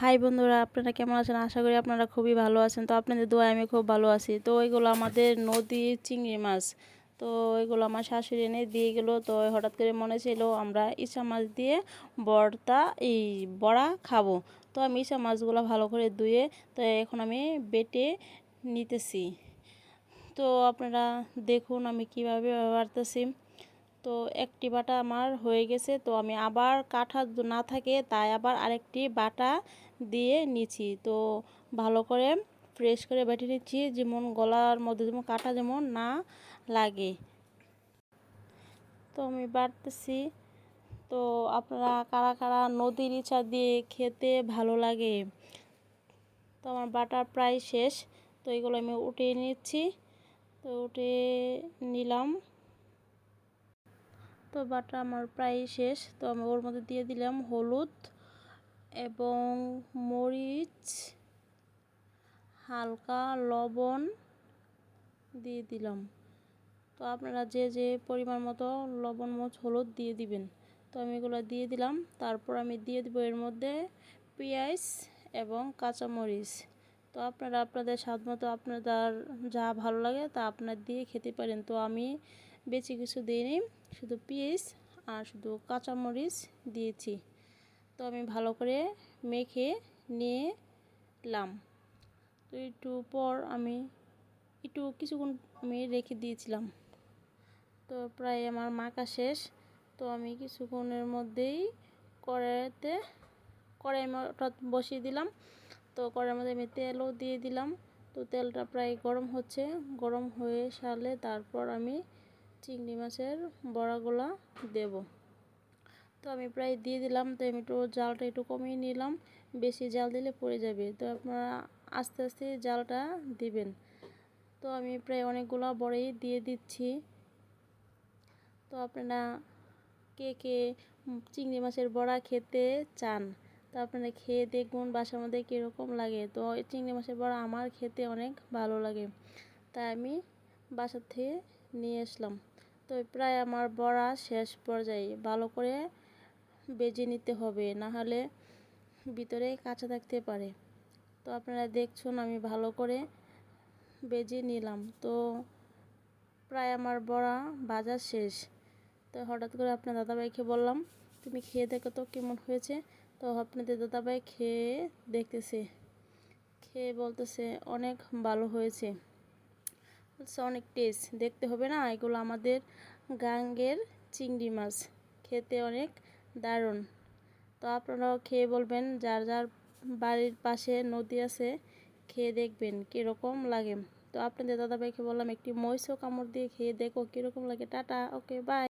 High বন্ধুরা, আপনারা কেমন আছেন? আশা করি আপনারা খুবই ভালো আছেন। তো আপনাদের দোয়ায় আমি খুব ভালো আছি। তো এগুলো আমাদের নদীর চিংড়ি মাছ। তো এগুলো আমার শাশুড়ি এনে দিয়ে গেলো। তো হঠাৎ করে মনে ছিল আমরা ইচা মাছ দিয়ে বড়টা, এই বড়া খাব। তো আমি ইচা মাছগুলো ভালো করে ধুয়ে, তো এখন আমি বেটে নিতেছি। তো আপনারা দেখুন আমি কীভাবে ব্যবহারতেছি তো একটি বাটা আমার হয়ে গেছে। তো আমি আবার কাঠা না থাকে তাই আবার আরেকটি বাটা দিয়ে নিচ্ছি। তো ভালো করে ফ্রেশ করে বেটে নিচ্ছি যেমন গলার মধ্যে যেমন কাটা যেমন না লাগে। তো আমি বাড়তেছি তো আপনারা কারা কারা নদীর ইচ্ছা দিয়ে খেতে ভালো লাগে? তো আমার বাটা প্রায় শেষ। তো এগুলো আমি উঠিয়ে নিচ্ছি। তো উঠে নিলাম। তো বাটা আমার প্রায় শেষ। তো আমি ওর মধ্যে দিয়ে দিলাম হলুদ এবং মরিচ, হালকা লবণ দিয়ে দিলাম। তো আপনারা যে যে পরিমাণ মতো লবণ, মরিচ, হলুদ দিয়ে দিবেন, তো আমি এগুলো দিয়ে দিলাম। তারপর আমি দিয়ে দেবো এর মধ্যে পেঁয়াজ এবং কাঁচামরিচ। তো আপনারা, আপনাদের স্বাদ মতো আপনাদের যা ভালো লাগে তা আপনার দিয়ে খেতে পারেন। তো আমি বেশি কিছু দিইনি, শুধু পেঁয়াজ আর শুধু কাঁচামরিচ দিয়েছি। তো আমি ভালো করে মেখে নিলাম। তো একটু পর আমি একটু কিছুক্ষণ আমি রেখে দিয়েছিলাম। তো প্রায় আমার মাখা শেষ। তো আমি কিছুক্ষণের মধ্যেই কড়াইতে কড়াই বসিয়ে দিলাম। তো কড়াইয়ের মধ্যে আমি তেলও দিয়ে দিলাম। তো তেলটা প্রায় গরম হচ্ছে। গরম হয়ে সারলে তারপর আমি চিংড়ি মাছের বড়াগুলো দেব। তো আমি প্রায় দিয়ে দিলাম, তো আমি একটু জালটা একটু কমিয়ে নিলাম। বেশি জাল দিলে পড়ে যাবে। তো আপনারা আস্তে আস্তে জালটা দিবেন। তো আমি প্রায় অনেকগুলো বড়াই দিয়ে দিচ্ছি। তো আপনারা কে কে চিংড়ি মাছের বড়া খেতে চান, তো আপনারা খেয়ে দেখুন বাসার মধ্যে কীরকম লাগে। তো চিংড়ি মাছের বড়া আমার খেতে অনেক ভালো লাগে। তাই আমি বাসার থেকে নিয়ে আসলাম। তো প্রায় আমার বড়া শেষ পর্যায়ে ভালো করে বেজে নিতে হবে না হলে ভিতরে কাঁচা থাকতে পারে। তো আপনারা দেখছুন আমি ভালো করে বেজে নিলাম। তো প্রায় আমার বড়া বাজার শেষ। তো হঠাৎ করে আপনার দাদাভাইকে বললাম, তুমি খেয়ে দেখো তো কেমন হয়েছে? তো আপনাদের দাদাভাই খেয়ে দেখতেছে, খেয়ে বলতেছে, অনেক ভালো হয়েছে। বলছে অনেক টেস্ট দেখতে হবে না, এগুলো আমাদের গাঙ্গের চিংড়ি মাছ। খেতে অনেক দারুণ। তো আপনারাও খেয়ে বলবেন, যার যার বাড়ির পাশে নদী আছে, খেয়ে দেখবেন কীরকম লাগে। তো আপনাদের দাদাভাইকে বললাম, একটি মহিষও কামড় দিয়ে খেয়ে দেখো কীরকম লাগে। Tata okay bye